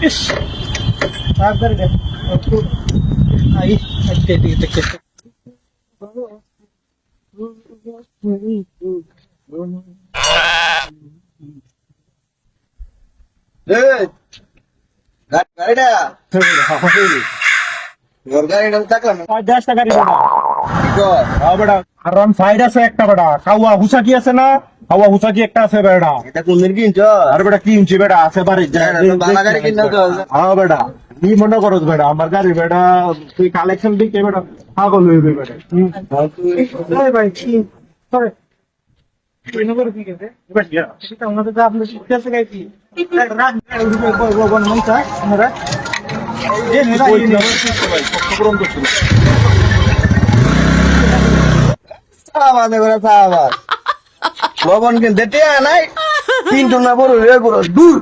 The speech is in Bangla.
ইস তাড়াতাড়ি দে একটু আই আজকে এদিকে দেখতে গাড়িটা? তোর গাড়িটা থাকলাম দশ টাকা হ্যাঁ আর রান সাইড আছে একটা বেটা কাউয়া হুসাকি আছে না হুসাকি একটা আছে বেটা এটা কোন দিন কিনছ আর বেটা কি বেটা আছে বাড়ি বাংলা গাড়ি কিনা হ্যাঁ বেটা কি মনে করস বেটা আমার গাড়ি বেটা তুই কালেকশন দিকে বেটা পাগল হইবে বেটা ওই ভাই কি সরে তুই নম্বর কি গেছে এবার গিয়া সেটা আমাদের তো আপনি শিখতে আছে গাইছি রাত বন মনটা আমরা এ মেরা এই ভাই পূরণ করছিল সাবাস করে সাবাস লবণ কিনতে নাই তিনটু না বড় দূর।